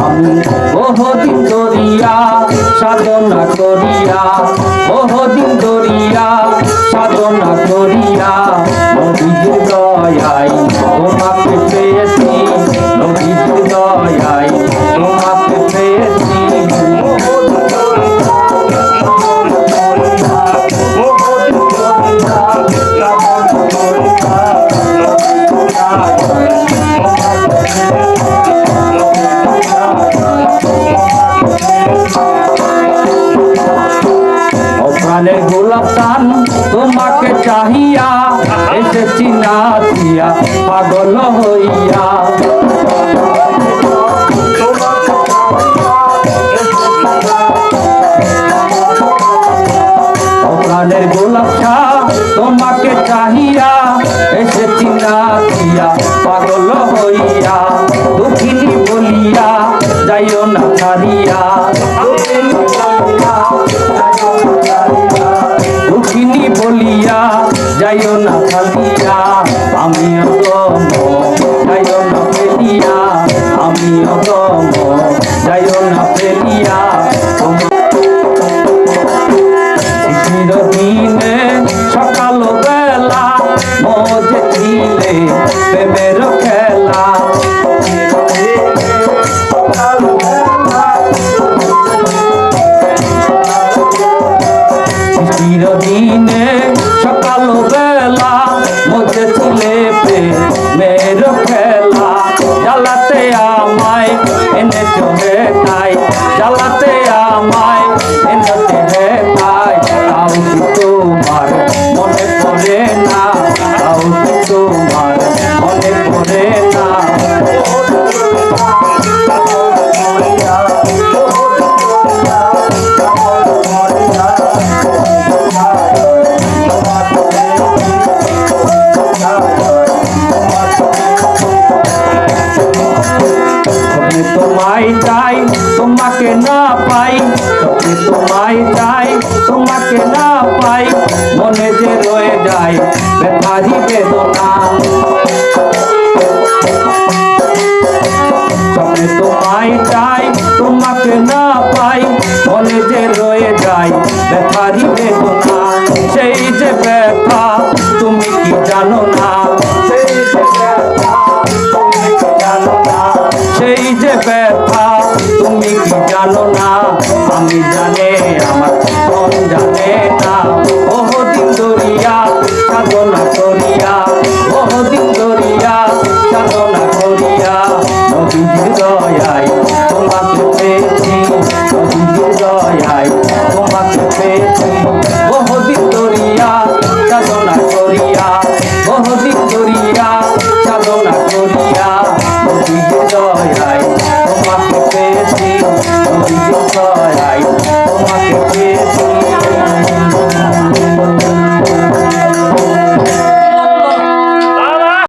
আমি বহুদিন ধরিয়া সাধনা করিয়া বহুদিন ধরিয়া সাধনা করিয়া দয়াই চাহিয়া, এসেছি নাচিয়া পাগল হইয়া। প্রাণের গোলাপ চা তোমাকে চাহিয়া, এসেছি নাচিয়া পাগল হইয়া। দুঃখিনী বলিয়া, যাইও না ছাড়িয়া। তোমার চিরদিনে সকাল বেলা মজে ছিলে প্রেমের খেলা। চিরদিনে Oh, তোমায় চাই, তোমাকে না পাই স্বপ্নে তোমায় চাই, তোমাকে না পাই, মনে যে রয়ে যায় ব্যথারি বেদনা। স্বপ্নে তোমায় চাই, তোমাকে না পাই, মনে যে রয়ে যায় ব্যথারি বেদনা। সেই যে ব্যথা, তুমি কি জানো না? না আমি জানে আমার মন জানে না। বহুদিন দরিয়া সাধনা করিয়া